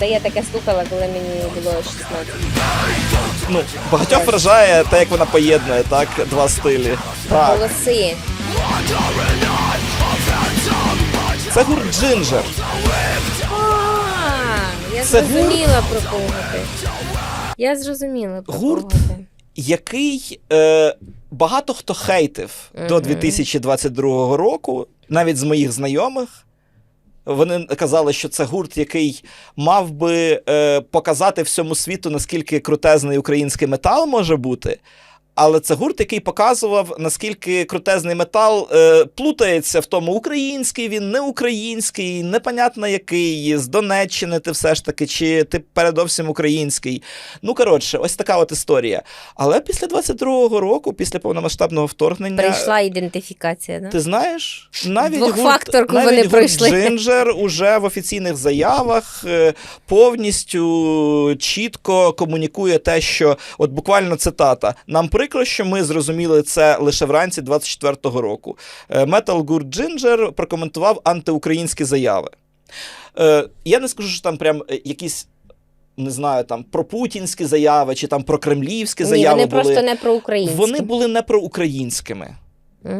Це я таке слухала, коли мені було 16. Ну, багатьох вражає те, як вона поєднує, так, два стилі. Так. Голоси. Це гурт Джинджер. А, я Це зрозуміла про кого ти. Я зрозуміла про Гурт? кого ти. який е, багато хто хейтив до Мгм. 2022 року, навіть з моїх знайомих. Вони казали, що це гурт, який мав би е, показати всьому світу, наскільки крутезний український метал може бути. Але це гурт, який показував, наскільки крутезний метал е, плутається в тому, український він, не український, непонятно який, з Донеччини ти все ж таки, чи ти передовсім український. Ну, коротше, ось така от історія. Але після 22-го року, після повномасштабного вторгнення. Прийшла ідентифікація, да? Ти знаєш, навіть гурт, вони навіть пройшли. Джинджер уже в офіційних заявах е, повністю чітко комунікує те, що от буквально цитата: нам прикро, що ми зрозуміли це лише вранці 24-го року. Метал гурт Джинджер прокоментував антиукраїнські заяви. Е, Я не скажу, що там прям е, якісь. Не знаю, там про путінські заяви чи там про кремлівські Ні, заяви вони були. просто не про українські. Вони були не про українськими.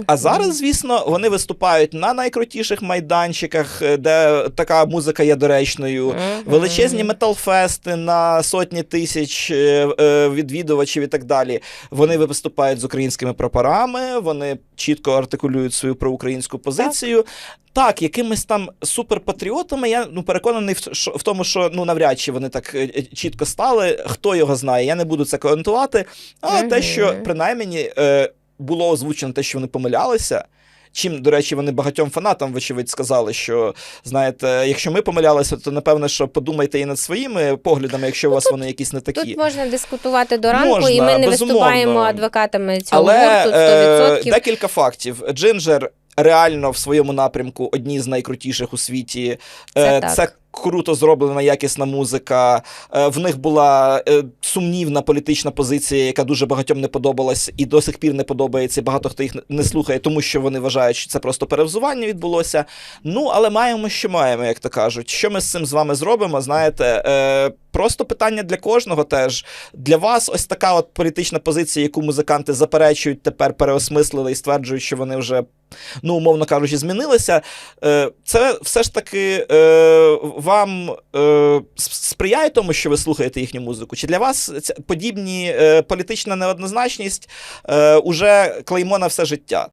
А зараз, звісно, вони виступають на найкрутіших майданчиках, е, де така музика є доречною. Величезні металфести на сотні тисяч е, е, відвідувачів і так далі. Вони виступають з українськими прапорами, вони чітко артикулюють свою проукраїнську позицію. Так, якимись там суперпатріотами, я ну переконаний в, тому, що ну навряд чи вони так чітко стали. Хто його знає, я не буду це коментувати. Але те, що принаймні е, було озвучено те, що вони помилялися. Чим, до речі, вони багатьом фанатам, вочевидь, сказали, що знаєте, якщо ми помилялися, то напевне, що подумайте і над своїми поглядами, якщо у вас вони якісь не такі. Тут можна дискутувати до ранку, і ми не безумовно. виступаємо адвокатами цього Але гурту е, 100%. декілька фактів. Джинджер реально в своєму напрямку одні з найкрутіших у світі. Це Е, це круто зроблена якісна музика. Е, В них була е, сумнівна політична позиція, яка дуже багатьом не подобалась і до сих пір не подобається. Багато хто їх не слухає, тому що вони вважають, що це просто перевзування відбулося. Ну, але маємо, що маємо, як то кажуть. Що ми з цим з вами зробимо? Знаєте, е, просто питання для кожного теж. Для вас ось така от політична позиція, яку музиканти заперечують, тепер переосмислили і стверджують, що вони вже. Ну, умовно кажучи, змінилися. Е, Це все ж таки е, вам е, сприяє тому, що ви слухаєте їхню музику? Чи для вас подібні політична неоднозначність уже клеймо на все життя?